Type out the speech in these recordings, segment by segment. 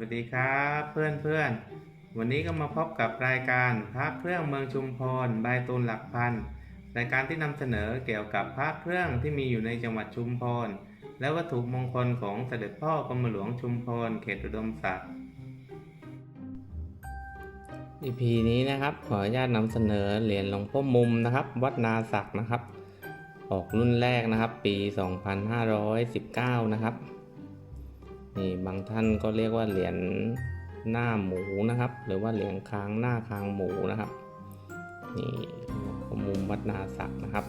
วัสดีครับเพื่อนเพื่อนๆวันนี้ก็มาพบกับรายการพระเครื่องเมืองชุมพรบายตูนหลักพันรายการที่นำเสนอเกี่ยวกับพระเครื่องที่มีอยู่ในจังหวัดชุมพรและวัตถุมงคลของเสด็จพ่อกรมหลวงชุมพรเขตอุดมศักดิ์ EP นี้นะครับขออนุญาตนำเสนอเหรียญหลวงพ่อมุมนะครับ วัดนาศักดิ์นะครับ ออกรุ่นแรกนะครับ ปี 2519 นะครับ นี่บางท่านก็เรียกว่าเหรียญหน้าหมูนะครับ หรือว่าเหรียญค้างหน้าค้างหมูนะครับนี่มุมวัดนาศักนะครับ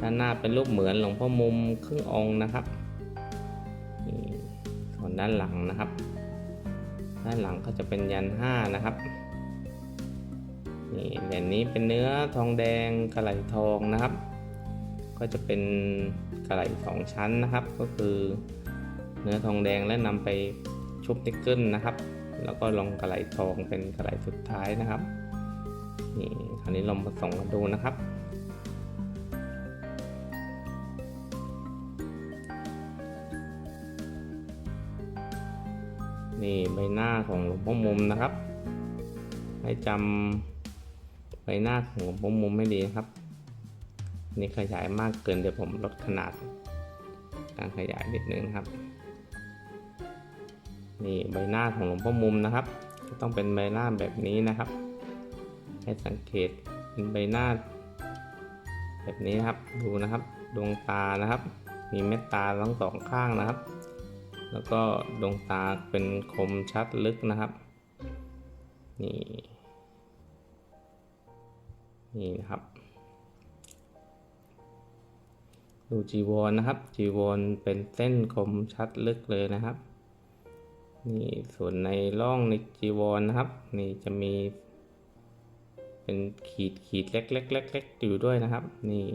ด้านหน้าเป็นรูปเหมือนหลวงพ่อมุมครึ่งองค์นะครับนี่ส่วนด้านหลังนะครับ ด้านหลังก็จะเป็นยันห้านะครับนี่เหรียญนี้เป็นเนื้อทองแดงกระไหลทองนะครับ ก็จะเป็นกระไหลสองชั้นนะครับ ก็คือ เนื้อทองแดงและนำไปชุบนิกเกิลนะครับ แล้วก็ลงกระไหลทองเป็นกระไหลสุดท้ายนะครับนี่คราวนี้ลองผสมกันดูนะครับนี่ใบหน้าของหลวงพ่อมุมนะครับ ให้จำใบหน้าของหลวงพ่อมุมให้ดีนะครับ นี่ขยายมากเกินเดี๋ยวผมลดขนาด การขยายนิดนึงครับ นี่ใบหน้าของหลวงพ่อมุมนะครับ ต้องเป็นใบหน้าแบบนี้นะครับ ให้สังเกตเป็นใบหน้า แบบนี้นะครับดูนะครับดวงตานะครับ มีเม็ดตาทั้งสองข้างนะครับ แล้วก็ดวงตาเป็นคมชัดลึกนะครับนี่นี่นะครับ ดูจีวรนะครับ จีวรเป็นเส้นคมชัดลึกเลยนะครับ นี่ส่วนในร่องในจีวรนะครับ นี่จะมี เป็นขีดขีดเล็กเล็กเล็กเล็กอยู่ด้วยนะครับ นี่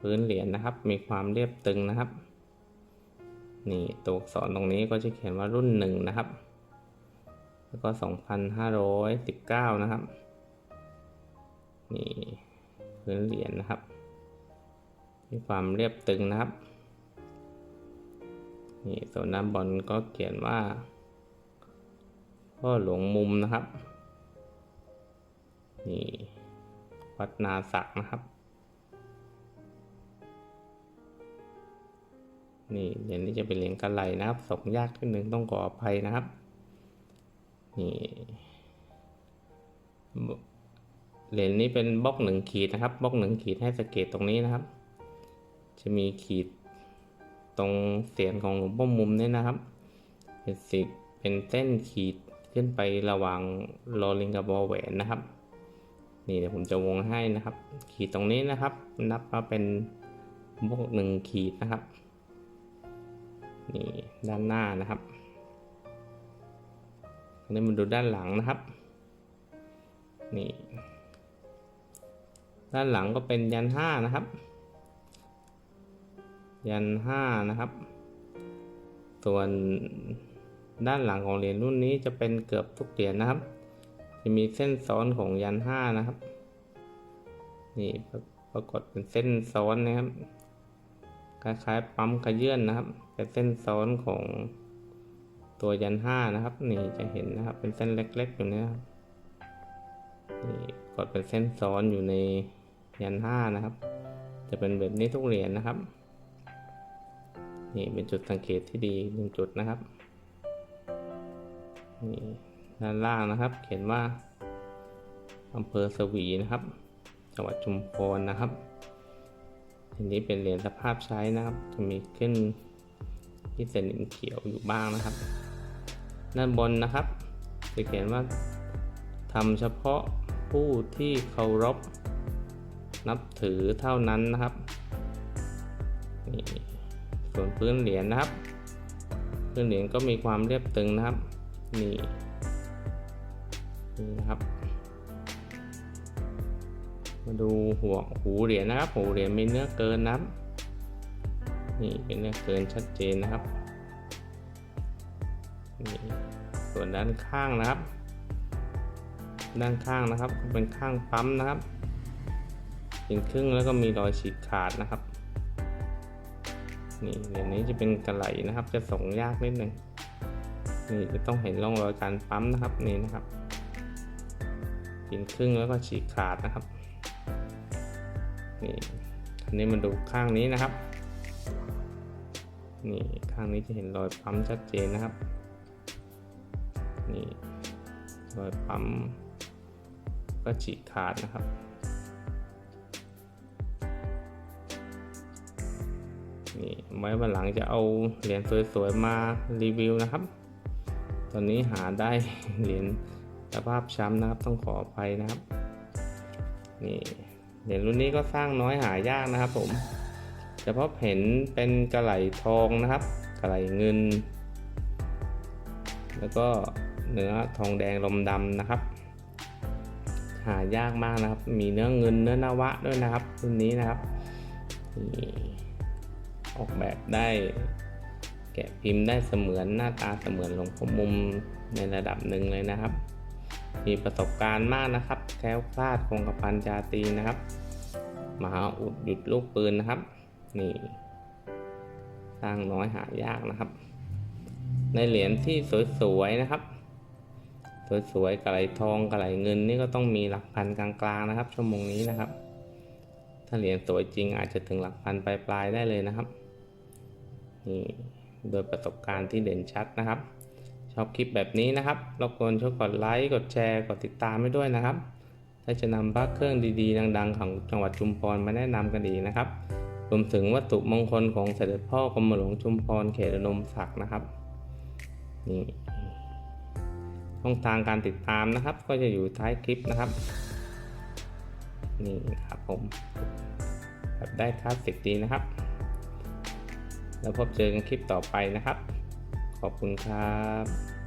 พื้นเหรียญนะครับ มีความเรียบตึงนะครับ นี่ตัวอักษรตรงนี้ก็จะเขียนว่ารุ่นหนึ่งนะครับ แล้วก็ 2,519 นะครับ นี่พื้นเหรียญนะครับ มีความเรียบตึงนะครับ นี่ส่วนด้านบนก็เขียนว่าพ่อหลวงมุมนะครับ นี่วัดนาศักนะครับ นี่เหรียญนี้จะเป็นเหรียญกระไหลนะครับส่งยากนิดนึงต้องขออภัยนะครับ นี่เหรียญนี้เป็นบล็อกหนึ่งขีดนะครับบล็อกหนึ่งขีดให้สังเกตตรงนี้นะครับ จะมีขีด ตรงเสียนของหลวงพ่อมุมเนี่ยนะครับเป็นสิเป็นเส้นขีดขึ้นไประหว่างลอลิงกับบอแหวนนะครับ นี่เดี๋ยวผมจะวงให้นะครับ ขีดตรงนี้นะครับ นับมาเป็นบล็อกหนึ่งขีดนะครับนี่ด้านหน้านะครับอันนี้มาดูด้านหลังนะครับนี่ด้านหลังก็เป็นยันห้านะครับ ยันห้านะครับ ส่วนด้านหลังของเหรียญรุ่นนี้จะเป็นเกือบทุกเหรียญนะครับ จะมีเส้นซ้อนของยันห้านะครับ นี่ปรากฏเป็นเส้นซ้อนนะครับ คล้ายๆปั๊มขยื่นนะครับเป็นเส้นซ้อนของตัวยันห้านะครับ นี่จะเห็นนะครับ เป็นเส้นเล็กๆอยู่นี่ครับนี่กดเป็นเส้นซ้อนอยู่ในยันห้านะครับ จะเป็นแบบนี้ทุกเหรียญนะครับ นี่เป็นจุดสังเกตที่ดีหนึ่งจุดนะครับนี่ด้านล่างนะครับ เขียนว่าอำเภอสวีนะครับ จังหวัดชุมพรนะครับอันนี้เป็นเหรียญสภาพใช้นะครับ จะมีขึ้นที่เส้นเขียวอยู่บ้างนะครับ ด้านบนนะครับ จะเขียนว่าทำเฉพาะผู้ที่เคารพนับถือเท่านั้นนะครับนี่ ส่วนพื้นเหรียญนะครับ พื้นเหรียญก็มีความเรียบตึงนะครับ นี่นี่นะครับ มาดูหัวหูเหรียญนะครับ หูเหรียญมีเนื้อเกินนะครับ นี่เป็นเนื้อเกินชัดเจนนะครับนี่ส่วนด้านข้างนะครับ ด้านข้างนะครับเป็นข้างปั๊มนะครับเป็นครึ่งแล้วก็มีรอยฉีกขาดนะครับ นี่เหรียญนี้จะเป็นกระไหลนะครับ จะส่งยากนิดหนึ่งนี่จะต้องเห็นร่องรอยการปั๊มนะครับนี่นะครับกินครึ่งแล้วก็ฉีกขาดนะครับนี่อันนี้มาดูข้างนี้นะครับนี่ข้างนี้จะเห็นรอยปั๊มชัดเจนนะครับนี่รอยปั๊มก็ฉีกขาดนะครับ นี่ไว้วันหลังจะเอาเหรียญสวยๆมารีวิวนะครับ ตอนนี้หาได้เหรียญสภาพช้ำนะครับต้องขออภัยนะครับ นี่เหรียญรุ่นนี้ก็สร้างน้อยหายากนะครับ ผมเฉพาะเห็นเป็นกระไหลทองนะครับ กระไหลเงิน แล้วก็เนื้อทองแดงลมดำนะครับ หายากมากนะครับ มีเนื้อเงินเนื้อนวะด้วยนะครับรุ่นนี้นะครับนี่ ออกแบบได้ แกะพิมพ์ได้เสมือนหน้าตาเสมือนหลวงพ่อมุมในระดับหนึ่งเลยนะครับ มีประสบการณ์มากนะครับแคล้วคลาดคงกระพันจาตีนะครับมหาอุดหยุดลูกปืนนะครับ นี่สร้างน้อยหายากนะครับ ในเหรียญที่สวยๆนะครับ สวยๆกระไหลทองกระไหลเงินนี่ก็ต้องมีหลักพันกลางๆนะครับ ชั่วโมงนี้นะครับ ถ้าเหรียญสวยจริงอาจจะถึงหลักพันปลายๆได้เลยนะครับ นี่โดยประสบการณ์ที่เด่นชัดนะครับ ชอบคลิปแบบนี้นะครับรบกวนช่วยกดไลค์กดแชร์กดติดตามให้ด้วยนะครับ ถ้าจะนำพระเครื่องดีๆ ดัง ๆ ของจังหวัดชุมพรมาแนะนำกันอีกนะครับรวมถึงวัตถุมงคลของเสด็จพ่อกรมหลวงชุมพรเขตอุดมศักดิ์นะครับนี่ช่องทางการติดตามนะครับ ก็จะอยู่ท้ายคลิปนะครับ นี่นะครับผมแบบได้คลาสสิกดีนะครับ แล้วพบเจอกันคลิปต่อไปนะครับ ขอบคุณครับ